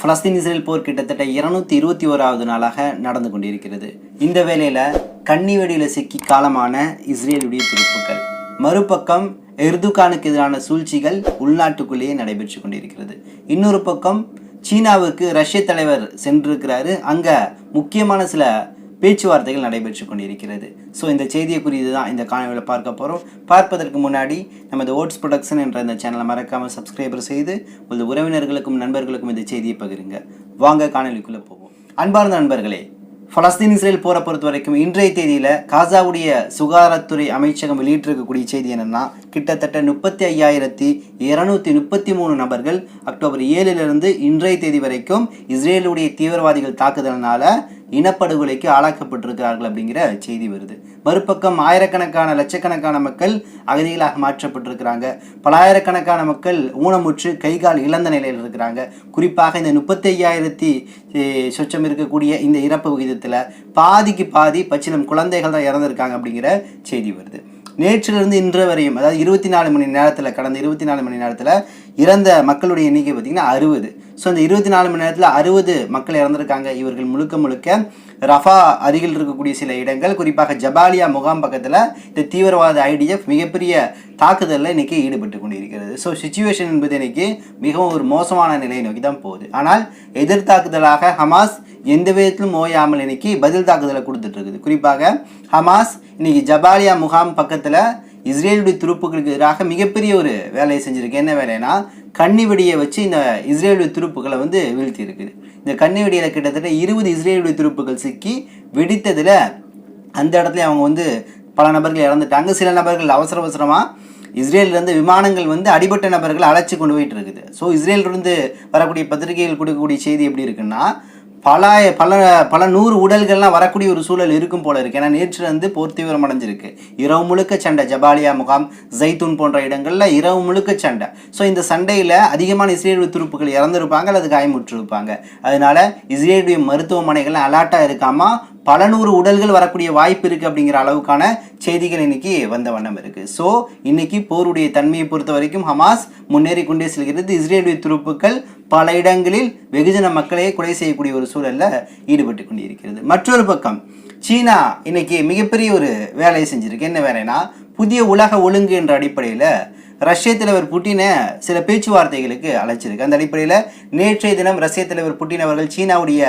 Palestine Israel போர் கிட்டத்தட்ட இருநூத்தி இருபத்தி ஓராவது நாளாக நடந்து கொண்டிருக்கிறது. இந்த வேளையில கன்னி வெடியில சிக்கி காலமான இஸ்ரேலுடைய துருப்புக்கள். மறுபக்கம் எர்துகானுக்கு எதிரான சூழ்ச்சிகள் உள்நாட்டுக்குள்ளேயே நடைபெற்று கொண்டிருக்கிறது. இன்னொரு பக்கம் சீனாவுக்கு ரஷ்ய தலைவர் சென்றிருக்கிறாரு. அங்க முக்கியமான சில பேச்சுவார்த்தைகள் நடைபெற்று கொண்டிருக்கிறது. ஸோ இந்த செய்தியை குறித்து தான் இந்த காணொலியில் பார்க்க போகிறோம் பார்ப்பதற்கு முன்னாடி நமது ஓட்ஸ் ப்ரொடக்ஷன் என்ற இந்த சேனலை மறக்காமல் சப்ஸ்கிரைபர் செய்து உங்கள் உறவினர்களுக்கும் நண்பர்களுக்கும் இந்த செய்தியை பகிருங்க. வாங்க காணொலிக்குள்ளே போவோம். அன்பார்ந்த நண்பர்களே பலஸ்தீன் இஸ்ரேல் போரை பொறுத்த வரைக்கும் இன்றைய தேதியில் காசாவுடைய சுகாதாரத்துறை அமைச்சகம் வெளியிட்டிருக்கக்கூடிய செய்தி என்னென்னா கிட்டத்தட்ட முப்பத்தி ஐயாயிரத்தி இரநூத்தி முப்பத்தி மூணு நபர்கள் அக்டோபர் ஏழிலிருந்து இன்றைய தேதி வரைக்கும் இஸ்ரேலுடைய தீவிரவாதிகள் தாக்குதலினால இனப்படுகொலைக்கு ஆளாக்கப்பட்டிருக்கிறார்கள் அப்படிங்கிற செய்தி வருது. மறுபக்கம் ஆயிரக்கணக்கான லட்சக்கணக்கான மக்கள் அகதிகளாக மாற்றப்பட்டிருக்கிறாங்க. பலாயிரக்கணக்கான மக்கள் ஊனமுற்று கைகால் இழந்த நிலையில் இருக்கிறாங்க. குறிப்பாக இந்த முப்பத்தி ஐயாயிரத்தி சொச்சம் இருக்கக்கூடிய இந்த இறப்பு விகிதத்தில் பாதிக்கு பாதி பச்சிலம் குழந்தைகள் தான் இறந்திருக்காங்க அப்படிங்கிற செய்தி வருது. நேற்றிலிருந்து இன்று வரையும் அதாவது இருபத்தி நாலு மணி நேரத்தில் கடந்த இருபத்தி நாலு மணி நேரத்தில் இறந்த மக்களுடைய எண்ணிக்கை பார்த்திங்கன்னா அறுபது. ஸோ அந்த இருபத்தி நாலு மணி நேரத்தில் அறுபது மக்கள் இறந்துருக்காங்க. இவர்கள் முழுக்க முழுக்க ரஃபா அருகில் இருக்கக்கூடிய சில இடங்கள் குறிப்பாக ஜபாலியா முகாம் பக்கத்தில் இந்த தீவிரவாத ஐடிஎஃப் மிகப்பெரிய தாக்குதலில் இன்றைக்கி ஈடுபட்டு கொண்டிருக்கிறது. ஸோ சுச்சுவேஷன் என்பது இன்றைக்கி மிகவும் ஒரு மோசமான நிலையை நோக்கி தான் போகுது. ஆனால் எதிர் தாக்குதலாக ஹமாஸ் எந்த விதத்திலும் ஓயாமல் இன்னைக்கு பதில் தாக்குதலை கொடுத்துட்ருக்குது குறிப்பாக ஹமாஸ் இன்றைக்கி ஜபாலியா முகாம் பக்கத்தில் இஸ்ரேலுடைய துருப்புகளுக்கு எதிராக மிகப்பெரிய ஒரு வேலையை செஞ்சுருக்கு. என்ன வேலைன்னா கண்ணி வெடியை வச்சு இந்த இஸ்ரேலுடைய துருப்புகளை வந்து வீழ்த்தி இருக்குது இந்த கண்ணி வெடியில் கிட்டத்தட்ட இருபது இஸ்ரேலுடைய துருப்புகள் சிக்கி வெடித்ததில் அந்த இடத்துல அவங்க வந்து பல நபர்கள் இறந்துட்டாங்க. சில நபர்கள் அவசர அவசரமாக இஸ்ரேலிருந்து விமானங்கள் வந்து அடிபட்ட நபர்களை அழைச்சி கொண்டு போயிட்டு இருக்குது. ஸோ இஸ்ரேலிருந்து வரக்கூடிய பத்திரிகைகள் கொடுக்கக்கூடிய செய்தி எப்படி இருக்குன்னா பல பல பல நூறு உடல்கள்லாம் வரக்கூடிய ஒரு சூழல் இருக்கும் போல இருக்கு. ஏன்னா நேற்று வந்து போர் தீவிரம் அடைஞ்சிருக்கு. இரவு முழுக்க சண்டை ஜபாலியா முகாம் ஜைத்தூன் போன்ற இடங்களில் இரவு முழுக்க சண்டை. ஸோ இந்த சண்டையில் அதிகமான இஸ்ரேல் துருப்புகள் இறந்துருப்பாங்க அல்லது காயமுற்றிருப்பாங்க. அதனால இஸ்ரேலுடைய மருத்துவமனைகள் அலாட்டாக இருக்காமல் பல நூறு உடல்கள் வரக்கூடிய வாய்ப்பு இருக்குது அப்படிங்கிற அளவுக்கான செய்திகள் இன்னைக்கு வந்த வண்ணம் இருக்குது ஸோ இன்னைக்கு போருடைய தன்மையை பொறுத்த வரைக்கும் ஹமாஸ் முன்னேறி கொண்டே செல்கிறது. இஸ்ரேலுடைய துருப்புக்கள் பல இடங்களில் வெகுஜன மக்களையே கொலை செய்யக்கூடிய ஒரு சூழலில் ஈடுபட்டு கொண்டிருக்கிறது. மற்றொரு பக்கம் சீனா இன்னைக்கு மிகப்பெரிய ஒரு வேலையை செஞ்சிருக்கு. என்ன வேலைன்னா புதிய உலக ஒழுங்கு என்ற அடிப்படையில் ரஷ்ய தலைவர் புட்டினை சில பேச்சுவார்த்தைகளுக்கு அழைச்சிருக்கு. அந்த அடிப்படையில் நேற்றைய தினம் ரஷ்ய தலைவர் புட்டின் அவர்கள் சீனாவுடைய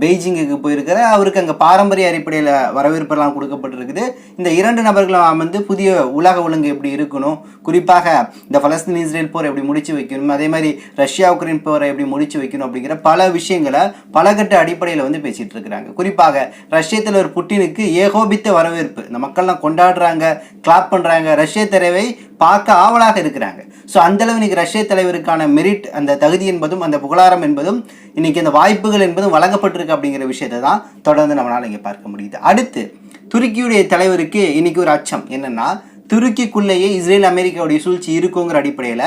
பெய்ஜிங்குக்கு போயிருக்கிற அவருக்கு அங்கே பாரம்பரிய அடிப்படையில் வரவேற்பெல்லாம் கொடுக்கப்பட்டிருக்குது. இந்த இரண்டு நபர்களும் அமர்ந்து புதிய உலக ஒழுங்கு எப்படி இருக்கணும் குறிப்பாக இந்த பலஸ்தீன் இஸ்ரேல் போரை எப்படி முடிச்சு வைக்கணும் அதே மாதிரி ரஷ்யா உக்ரைன் போரை எப்படி முடிச்சு வைக்கணும் அப்படிங்கிற பல விஷயங்களை பலகட்ட அடிப்படையில் வந்து பேசிகிட்டு இருக்கிறாங்க. குறிப்பாக ரஷ்ய தலைவர் புட்டினுக்கு ஏகோபித்த வரவேற்பு. இந்த மக்கள்லாம் கொண்டாடுறாங்க கிளாப் பண்ணுறாங்க ரஷ்ய தலைவை பார்க்க ஆவலாக இருக்கிறாங்க. ஸோ அந்தளவு இன்றைக்கி ரஷ்ய தலைவருக்கான மெரிட் அந்த தகுதி என்பதும் அந்த புகழாரம் என்பதும் இன்னைக்கு அந்த வாய்ப்புகள் என்பதும் வழங்கப்பட்டிருக்கு அப்படிங்கிற விஷயத்தை தான் தொடர்ந்து நம்மளால் இங்கே பார்க்க முடியுது. அடுத்து துருக்கியுடைய தலைவருக்கு இன்னைக்கு ஒரு அச்சம் என்னன்னா துருக்கிக்குள்ளேயே இஸ்ரேல் அமெரிக்காவுடைய சூழ்ச்சி இருக்குங்கிற அடிப்படையில்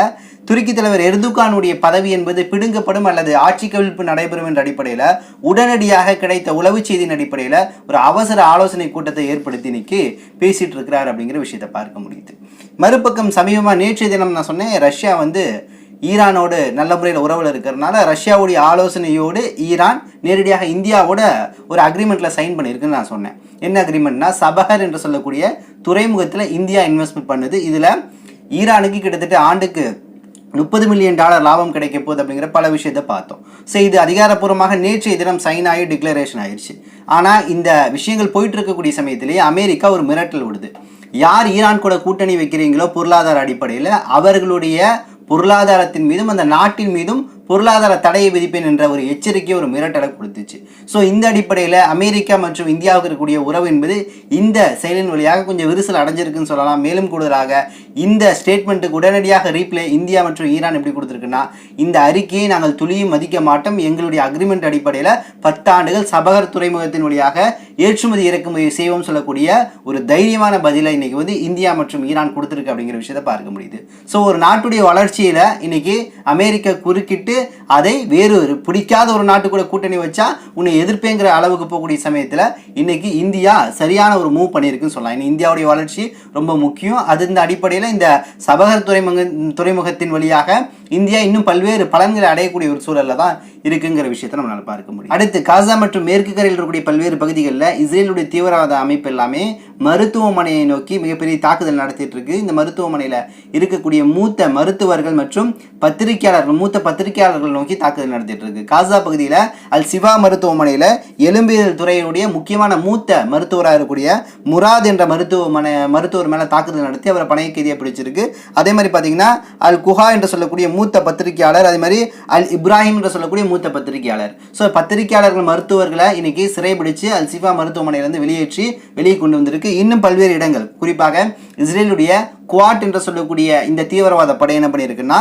துருக்கி தலைவர் எர்துகானுடைய பதவி என்பது பிடுங்கப்படும் அல்லது ஆட்சி கவிழ்ப்பு நடைபெறும் என்ற அடிப்படையில் உடனடியாக கிடைத்த உளவு செய்தியின் அடிப்படையில் ஒரு அவசர ஆலோசனை கூட்டத்தை ஏற்படுத்தி இன்னைக்கு பேசிட்டு இருக்கிறார் அப்படிங்கிற விஷயத்தை பார்க்க முடியுது. மறுபக்கம் சமீபமாக நேற்றைய தினம் நான் சொன்னேன் ரஷ்யா வந்து ஈரானோடு நல்ல முறையில் உறவில் இருக்கிறதுனால ரஷ்யாவுடைய ஆலோசனையோடு ஈரான் நேரடியாக இந்தியாவோட ஒரு அக்ரிமெண்ட்டில் சைன் பண்ணியிருக்குன்னு நான் சொன்னேன். என்ன அக்ரிமெண்ட்னா சபஹர் என்று சொல்லக்கூடிய துறைமுகத்தில் இந்தியா இன்வெஸ்ட்மெண்ட் பண்ணுது. இதில் ஈரானுக்கு கிட்டத்தட்ட ஆண்டுக்கு முப்பது மில்லியன் டாலர் லாபம் கிடைக்க போகுது அப்படிங்கிற பல விஷயத்தை பார்த்தோம். ஸோ இது அதிகாரப்பூர்வமாக நேற்றைய தினம் சைன் ஆகி டிக்ளரேஷன் ஆயிடுச்சு ஆனால் இந்த விஷயங்கள் போயிட்டு இருக்கக்கூடிய சமயத்திலேயே அமெரிக்கா ஒரு மிரட்டல் விடுது. யார் ஈரான் கூட கூட்டணி வைக்கிறீங்களோ பொருளாதார அடிப்படையில் அவர்களுடைய பொருளாதாரத்தின் மீதும் அந்த நாட்டின் மீதும் பொருளாதார தடையை விதிப்பேன் என்ற ஒரு எச்சரிக்கை ஒரு மிரட்டலை கொடுத்துச்சு. ஸோ இந்த அடிப்படையில் அமெரிக்கா மற்றும் இந்தியாவுக்கு இருக்கக்கூடிய உறவு என்பது இந்த செயலின் வழியாக கொஞ்சம் விரிசல் அடைஞ்சிருக்குன்னு சொல்லலாம். மேலும் கூடுதலாக இந்த ஸ்டேட்மெண்ட்டுக்கு உடனடியாக ரீப்ளே இந்தியா மற்றும் ஈரான் எப்படி கொடுத்துருக்குன்னா இந்த அறிக்கையை நாங்கள் துளியும் மதிக்க மாட்டோம். எங்களுடைய அக்ரிமெண்ட் அடிப்படையில் பத்தாண்டுகள் சபகர் துறைமுகத்தின் வழியாக ஏற்றுமதி இறக்குமதி செய்வோம் சொல்லக்கூடிய ஒரு தைரியமான பதிலை இன்னைக்கு வந்து இந்தியா மற்றும் ஈரான் கொடுத்துருக்கு அப்படிங்கிற விஷயத்தை பார்க்க முடியுது. ஸோ ஒரு நாட்டுடைய வளர்ச்சியில் இன்னைக்கு அமெரிக்கா குறுக்கிட்டு அதை வேறு ஒரு பிடிக்காத ஒரு நாட்டு கூட கூட்டணி வச்சா உன்னை எதிர்ப்பேங்கிற அளவுக்கு போகக்கூடிய சமயத்தில் இன்னைக்கு இந்தியா சரியான ஒரு மூவ் பண்ணியிருக்குன்னு சொல்லலாம். இந்தியாவுடைய வளர்ச்சி ரொம்ப முக்கியம். அது இந்த அடிப்படையில் இந்த சபகர் துறைமுக துறைமுகத்தின் வழியாக இந்தியா இன்னும் பல்வேறு பலன்களை அடையக்கூடிய ஒரு சூழல்ல தான் இருக்குங்கிற விஷயத்தை நம்மளால் பார்க்க முடியும். அடுத்து காசா மற்றும் மேற்கு கரையில் இருக்கக்கூடிய பல்வேறு பகுதிகளில் இஸ்ரேலுடைய தீவிரவாத அமைப்பு எல்லாமே மருத்துவமனையை நோக்கி மிகப்பெரிய தாக்குதல் நடத்திட்டு இருக்கு. இந்த மருத்துவமனையில் இருக்கக்கூடிய மூத்த மருத்துவர்கள் மற்றும் பத்திரிகையாளர்கள் மூத்த பத்திரிகையாளர்கள் நோக்கி தாக்குதல் நடத்திட்டு இருக்கு. காசா பகுதியில் அல் சிவா மருத்துவமனையில் எலும்பியல் துறையினுடைய முக்கியமான மூத்த மருத்துவராக இருக்கக்கூடிய முராத் என்ற மருத்துவமனை மருத்துவர் மேலே தாக்குதல் நடத்தி அவரை பணைய கைதியாக பிடிச்சிருக்கு. அதே மாதிரி பார்த்தீங்கன்னா அல் குஹா என்று சொல்லக்கூடிய மூத்த பத்திரிகையாளர் அதே மாதிரி அல் இப்ராஹிம் என்று சொல்லக்கூடிய மூத்த பத்திரிகையாளர். ஸோ பத்திரிகையாளர்கள் மருத்துவர்களை இன்னைக்கு சிறைபிடிச்சு அல் சிஃபா மருத்துவமனையிலிருந்து வெளியேற்றி வெளியே கொண்டு வந்திருக்கு. இன்னும் பல்வேறு இடங்கள். குறிப்பாக இஸ்ரேலுடைய குவாட் என்று சொல்லக்கூடிய இந்த தீவிரவாத படை என்ன பண்ணியிருக்குன்னா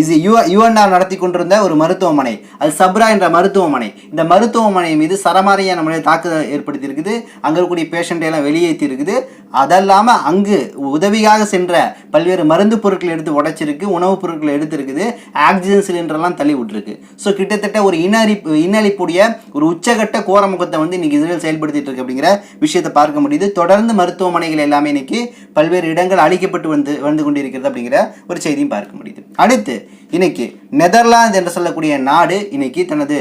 இது யு யுஎன்ஆர் நடத்தி கொண்டிருந்த ஒரு மருத்துவமனை அல் சப்ரா என்ற மருத்துவமனை. இந்த மருத்துவமனை மீது சரமாரியான முறையில் தாக்குதல் ஏற்படுத்தி இருக்குது அங்கே இருக்கக்கூடிய பேஷண்ட்டை எல்லாம் வெளியேற்றி இருக்குது அதல்லாமல் அங்கு உதவியாக சென்ற பல்வேறு மருந்து பொருட்கள் எடுத்து உடைச்சிருக்கு உணவுப் பொருட்கள் எடுத்திருக்குது. ஆக்சிஜன் சிலிண்டர்லாம் தள்ளி விட்டுருக்கு. ஸோ கிட்டத்தட்ட ஒரு இனஅழிப்பு இன்னழிப்புடைய ஒரு உச்சகட்ட கோரமுகத்தை வந்து இன்னைக்கு இஸ்ரேல் செயல்படுத்திட்டு இருக்கு அப்படிங்கிற விஷயத்தை பார்க்க முடியுது. தொடர்ந்து மருத்துவமனைகள் எல்லாமே இன்னைக்கு பல்வேறு இடங்கள் அழிக்கப்பட்டு வந்து வந்து கொண்டிருக்கிறது அப்படிங்கிற ஒரு செய்தியும் பார்க்க முடியுது. அடுத்து இன்னைக்கு நெதர்லாந்து என்று சொல்லக்கூடிய நாடு இன்னைக்கு தனது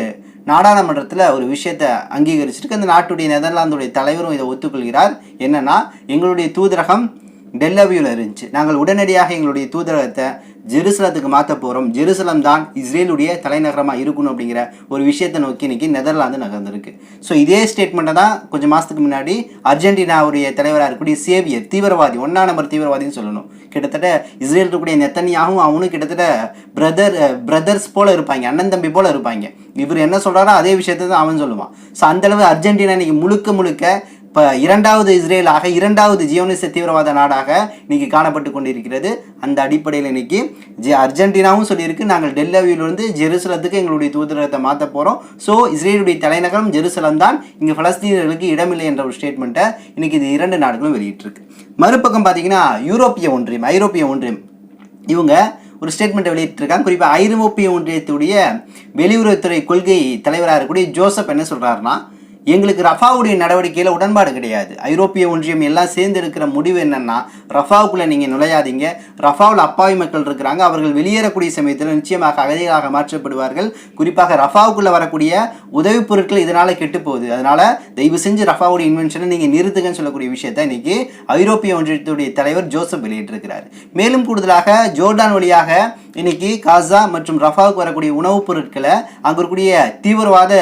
நாடாளுமன்றத்தில் ஒரு விஷயத்தை அங்கீகரிச்சிருக்கு. அந்த நாட்டுடைய நெதர்லாந்துடைய தலைவரும் இதை ஒத்துக்கொள்கிறார். என்னன்னா எங்களுடைய தூதரகம் டெல்லவியூவில் இருந்துச்சு. நாங்கள் உடனடியாக எங்களுடைய தூதரகத்தை ஜெருசலத்துக்கு மாற்ற போகிறோம் ஜெருசலம் தான் இஸ்ரேலுடைய தலைநகரமாக இருக்கணும் அப்படிங்கிற ஒரு விஷயத்தை நோக்கி இன்றைக்கி நெதர்லாந்து நகர்ந்திருக்கு. ஸோ இதே ஸ்டேட்மெண்ட்டை தான் கொஞ்சம் மாதத்துக்கு முன்னாடி அர்ஜென்டினாவுடைய தலைவராக இருக்கக்கூடிய சேவியர் தீவிரவாதி ஒன்றா நம்பர் தீவிரவாதின்னு சொல்லணும். கிட்டத்தட்ட இஸ்ரேல் இருக்கக்கூடிய நெத்தனியாகவும் அவனும் கிட்டத்தட்ட பிரதர் பிரதர்ஸ் போல் இருப்பாங்க அண்ணன் தம்பி போல் இருப்பாங்க. இவர் என்ன சொல்கிறாரோ அதே விஷயத்தை தான் அவன் சொல்லுவான். ஸோ அந்தளவு அர்ஜென்டினா இன்றைக்கி முழுக்க முழுக்க இப்போ இரண்டாவது இஸ்ரேலாக இரண்டாவது ஜியோனிச தீவிரவாத நாடாக இன்னைக்கு காணப்பட்டு கொண்டிருக்கிறது. அந்த அடிப்படையில் இன்னைக்கு ஜி அர்ஜென்டினாவும் சொல்லியிருக்கு. நாங்கள் டெல்லவியிலிருந்து ஜெருசலத்துக்கு எங்களுடைய தூதரகத்தை மாற்ற போகிறோம் ஸோ இஸ்ரேலுடைய தலைநகரம் ஜெருசலம் தான். இங்கே பலஸ்தீனர்களுக்கு இடமில்லை என்ற ஒரு ஸ்டேட்மெண்ட்டை இன்னைக்கு இது இரண்டு நாடுகளும் வெளியிட்டிருக்கு. மறுபக்கம் பார்த்தீங்கன்னா யூரோப்பிய ஒன்றியம் ஐரோப்பிய ஒன்றியம். இவங்க ஒரு ஸ்டேட்மெண்ட் வெளியிட்டிருக்காங்க. குறிப்பாக ஐரோப்பிய ஒன்றியத்துடைய வெளியுறவுத்துறை கொள்கை தலைவராக இருக்கக்கூடிய ஜோசப் என்ன சொல்கிறாருன்னா எங்களுக்கு ரஃபாவுடைய நடவடிக்கையில் உடன்பாடு கிடையாது. ஐரோப்பிய ஒன்றியம் எல்லாம் சேர்ந்து இருக்கிற முடிவு என்னென்னா ரஃபாவுக்குள்ளே நீங்கள் நுழையாதீங்க. ரஃபாவில் அப்பாவி மக்கள் இருக்கிறாங்க. அவர்கள் வெளியேறக்கூடிய சமயத்தில் நிச்சயமாக அகதிகளாக மாற்றப்படுவார்கள். குறிப்பாக ரஃபாவுக்குள்ளே வரக்கூடிய உதவிப் பொருட்கள் இதனால் கெட்டு போகுது அதனால் தயவு செஞ்சு ரஃபாவுடைய இன்வென்ஷனை நீங்கள் நிறுத்துங்கன்னு சொல்லக்கூடிய விஷயத்தை இன்றைக்கி ஐரோப்பிய ஒன்றியத்துடைய தலைவர் ஜோசப் வெளியிட்டிருக்கிறார். மேலும் கூடுதலாக ஜோர்டான் வழியாக இன்னைக்கு காசா மற்றும் ரஃபாவுக்கு வரக்கூடிய உணவுப் பொருட்களை அங்கே இருக்கக்கூடிய தீவிரவாத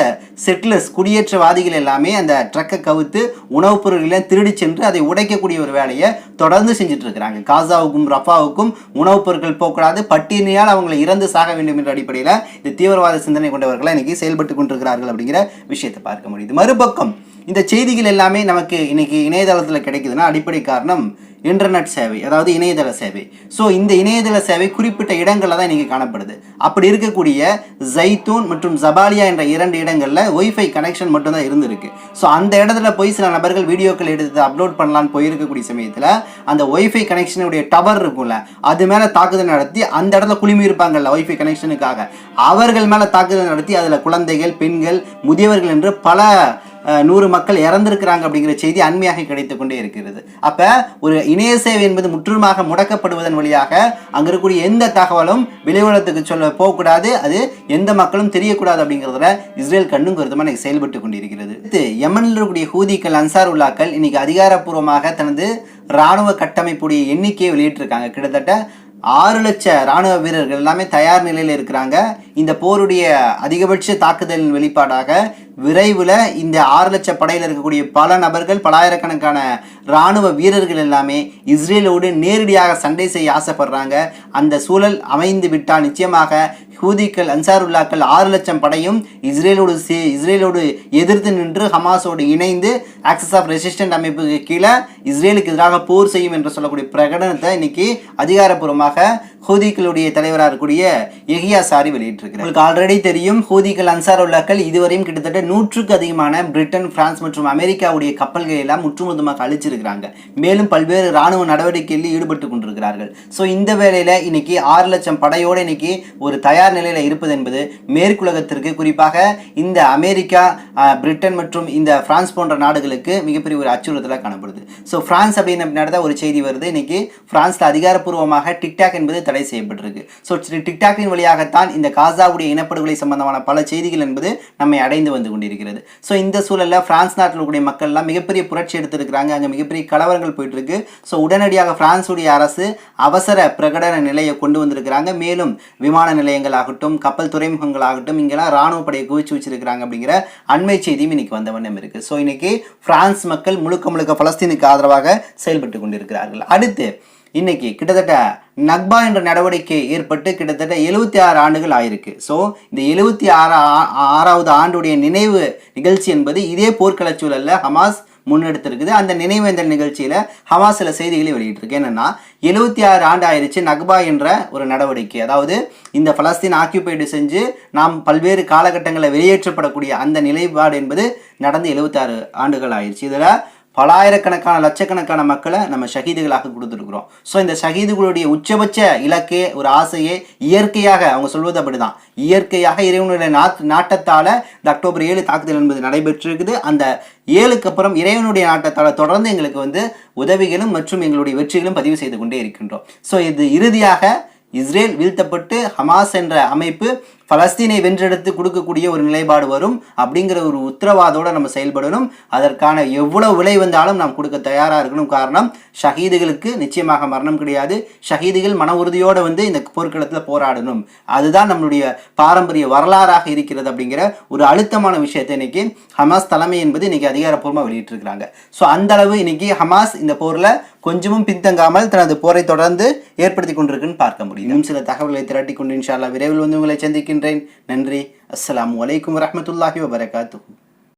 செட்டிலர்ஸ் குடியேற்றவாதிகள் எல்லாமே அந்த ட்ரக்கை கவுத்து உணவுப் பொருட்களை திருடி சென்று அதை உடைக்கக்கூடிய ஒரு வேலையை தொடர்ந்து செஞ்சுட்டு இருக்கிறாங்க. காசாவுக்கும் ரஃபாவுக்கும் உணவுப் பொருட்கள் போகக்கூடாது. பட்டினியால் அவங்களை இறந்து சாக வேண்டும் என்ற அடிப்படையில் இந்த தீவிரவாத சிந்தனை கொண்டவர்களை இன்னைக்கு செயல்பட்டு கொண்டிருக்கிறார்கள் அப்படிங்கிற விஷயத்தை பார்க்க முடியுது. மறுபக்கம் இந்த செய்திகள் எல்லாமே நமக்கு இன்னைக்கு இணையதளத்தில் கிடைக்குதுன்னா அடிப்படை காரணம் இன்டர்நெட் சேவை அதாவது இணையதள சேவை. ஸோ இந்த இணையதள சேவை குறிப்பிட்ட இடங்களில் தான் இன்றைக்கி காணப்படுது. அப்படி இருக்கக்கூடிய ஜைத்தூன் மற்றும் ஜபாலியா என்ற இரண்டு இடங்களில் ஒய்ஃபை கனெக்ஷன் மட்டும்தான் இருந்திருக்கு. ஸோ அந்த இடத்துல போய் சில நபர்கள் வீடியோக்கள் எடுத்து அப்லோட் பண்ணலான்னு போயிருக்கக்கூடிய சமயத்தில் அந்த ஒய்ஃபை கனெக்ஷனுடைய டவர் இருக்கும்ல அது மேலே தாக்குதல் நடத்தி அந்த இடத்துல குழுமி இருப்பாங்கல்ல ஒய்ஃபை கனெக்ஷனுக்காக அவர்கள் மேலே தாக்குதல் நடத்தி அதில் குழந்தைகள் பெண்கள் முதியவர்கள் என்று பல நூறு மக்கள் இறந்திருக்கிறாங்க அப்படிங்கிற செய்தி அண்மையாக கிடைத்து கொண்டே இருக்கிறது. அப்போ ஒரு இணைய சேவை என்பது முற்றிலுமாக முடக்கப்படுவதன் வழியாக அங்கே இருக்கக்கூடிய எந்த தகவலும் வெளியுலகத்துக்கு சொல்ல போகக்கூடாது. அது எந்த மக்களும் தெரியக்கூடாது அப்படிங்கிறதுல இஸ்ரேல் கண்ணும் கருத்துமாக இன்னைக்கு செயல்பட்டு கொண்டிருக்கிறது. அடுத்து, யமனில் இருக்கக்கூடிய ஹூதிக்கள் அன்சார் உல்லாக்கள் இன்னைக்கு அதிகாரப்பூர்வமாக தனது இராணுவ கட்டமைப்புடைய எண்ணிக்கையை வெளியிட்டிருக்காங்க. கிட்டத்தட்ட ஆறு லட்ச ராணுவ வீரர்கள் எல்லாமே தயார் நிலையில் இருக்கிறாங்க. இந்த போருடைய அதிகபட்ச தாக்குதலின் வெளிப்பாடாக விரைவில் இந்த ஆறு லட்சம் படையில் இருக்கக்கூடிய பல நபர்கள் பலாயிரக்கணக்கான இராணுவ வீரர்கள் எல்லாமே இஸ்ரேலோடு நேரடியாக சண்டை செய்ய ஆசைப்படுறாங்க. அந்த சூழல் அமைந்து விட்டால் நிச்சயமாக ஹூதிக்கள் அன்சாருல்லாக்கள் ஆறு லட்சம் படையும் இஸ்ரேலோடு சே இஸ்ரேலோடு எதிர்த்து நின்று ஹமாஸோடு இணைந்து ஆக்சஸ் ஆஃப் ரெசிஸ்டன்ட் அமைப்புக்கு கீழே இஸ்ரேலுக்கு எதிராக போர் செய்யும் என்று சொல்லக்கூடிய பிரகடனத்தை இன்னைக்கு அதிகாரப்பூர்வமாக ஹூதிக்களுடைய தலைவராக இருக்கக்கூடிய எஹியா சாரி வெளியிட்டிருக்கிறார் உங்களுக்கு ஆல்ரெடி தெரியும் ஹூதிகள் அன்சாருல்லாக்கள் இதுவரையும் கிட்டத்தட்ட நூற்றுக்கு அதிகமான பிரிட்டன் பிரான்ஸ் மற்றும் அமெரிக்காவுடைய கப்பல்களை எல்லாம் முற்றுமுதமாக அழிச்சிருக்கிறாங்க. மேலும் பல்வேறு ராணுவ நடவடிக்கைகளில் ஈடுபட்டு கொண்டிருக்கிறார்கள். ஸோ இந்த வேளையில் இன்னைக்கு ஆறு லட்சம் படையோட இன்னைக்கு ஒரு தயார் நிலையில இருப்பது என்பது மேற்குலகத்திற்கு குறிப்பாக இந்த அமெரிக்கா பிரிட்டன் மற்றும் இந்த பிரான்ஸ் போன்ற நாடுகளுக்கு மிகப்பெரிய ஒரு அச்சுறுத்தலாக காணப்படுது. ஸோ பிரான்ஸ் அப்படின்னு நடந்த ஒரு செய்தி வருது. இன்னைக்கு பிரான்ஸில் அதிகாரப்பூர்வமாக டிக்டாக் என்பது தடை செய்யப்பட்டிருக்கு. ஸோ டிக்டாக்கின் வழியாகத்தான் இந்த காசாவுடைய இனப்படுகொலை சம்பந்தமான பல செய்திகள் என்பது நம்மை அடைந்து வந்து கொண்டிருக்கிறது. ஸோ இந்த சூழலில் பிரான்ஸ் நாட்டில் இருக்கக்கூடிய மக்கள்லாம் மிகப்பெரிய புரட்சி எடுத்திருக்கிறாங்க. அங்கே மிகப்பெரிய கலவரங்கள் போயிட்டுருக்கு. ஸோ உடனடியாக பிரான்ஸுடைய அரசு அவசர பிரகடன நிலையை கொண்டு வந்திருக்கிறாங்க. மேலும் விமான நிலையங்கள் ஆகட்டும் கப்பல் துறைமுகங்கள் ஆகட்டும் இங்கெல்லாம் ராணுவ படையை குவிச்சு வச்சிருக்கிறாங்க அப்படிங்கிற அண்மை செய்தியும் இன்னைக்கு வந்த வண்ணம் இருக்குது ஸோ இன்னைக்கு பிரான்ஸ் மக்கள் முழுக்க முழுக்க பலஸ்தீனுக்கு ஆதரவாக செயல்பட்டு கொண்டிருக்கிறார்கள். அடுத்து இன்னைக்கு கிட்டத்தட்ட நக்பா என்ற நடவடிக்கை ஏற்பட்டு கிட்டத்தட்ட எழுபத்தி ஆறு ஆண்டுகள் ஆயிருக்கு. ஸோ இந்த எழுபத்தி ஆறு ஆறாவது ஆண்டுடைய நினைவு நிகழ்ச்சி என்பது இதே போர்க்கள சூழலில் ஹமாஸ் முன்னெடுத்திருக்குது. அந்த நினைவேந்தல் நிகழ்ச்சியில் ஹமாஸ் சில செய்திகளை வெளியிட்டிருக்கு. என்னென்னா எழுபத்தி ஆறு ஆண்டு ஆயிருச்சு நக்பா என்ற ஒரு நடவடிக்கை. அதாவது இந்த பலஸ்தீன் ஆக்கியபைடு செஞ்சு நாம் பல்வேறு காலகட்டங்களில் வெளியேற்றப்படக்கூடிய அந்த நிலைப்பாடு என்பது நடந்து எழுபத்தாறு ஆண்டுகள் ஆயிருச்சு இதில் பலாயிரக்கணக்கான லட்சக்கணக்கான மக்களை நம்ம ஷஹீதுகளாக கொடுத்துருக்குறோம். ஸோ இந்த ஷஹீதுகளுடைய உச்சபட்ச இலக்கே ஒரு ஆசையே இயற்கையாக அவங்க சொல்வது அப்படிதான். இயற்கையாக இறைவனுடைய நாட் நாட்டத்தால் இந்த அக்டோபர் ஏழு தாக்குதல் என்பது நடைபெற்றிருக்குது. அந்த ஏழுக்கு அப்புறம் இறைவனுடைய நாட்டத்தால் தொடர்ந்து எங்களுக்கு வந்து உதவிகளும் மற்றும் எங்களுடைய வெற்றிகளும் பதிவு செய்து கொண்டே இருக்கின்றோம். ஸோ இது இறுதியாக இஸ்ரேல் வீழ்த்தப்பட்டு ஹமாஸ் என்ற அமைப்பு பலஸ்தீனை வென்றெடுத்து கொடுக்கக்கூடிய ஒரு நிலைப்பாடு வரும் அப்படிங்கிற ஒரு உத்தரவாதோடு நம்ம செயல்படணும். அதற்கான எவ்வளவு விலை வந்தாலும் நாம் கொடுக்க தயாராக இருக்கணும். காரணம் ஷஹீதுகளுக்கு நிச்சயமாக மரணம் கிடையாது. ஷஹீதுகள் மன உறுதியோடு வந்து இந்த போர்க்களத்தில் போராடணும். அதுதான் நம்மளுடைய பாரம்பரிய வரலாறாக இருக்கிறது அப்படிங்கிற ஒரு அழுத்தமான விஷயத்தை இன்னைக்கு ஹமாஸ் தலைமை என்பது இன்னைக்கு அதிகாரப்பூர்வமாக வெளியிட்டிருக்கிறாங்க. ஸோ அந்த அளவு இன்னைக்கு ஹமாஸ் இந்த போரில் கொஞ்சமும் பின்தங்காமல் தனது போரை தொடர்ந்து ஏற்படுத்தி கொண்டிருக்குன்னு பார்க்க முடியும் இன்னும் சில தகவல்களை திரட்டி கொண்டு இன்ஷால்லா விரைவில் வந்து உங்களை சந்திக்கின்றேன் நன்றி அஸ்ஸலாமு அலைக்கும் வரஹ்மத்துல்லாஹி வபரகாத்துஹு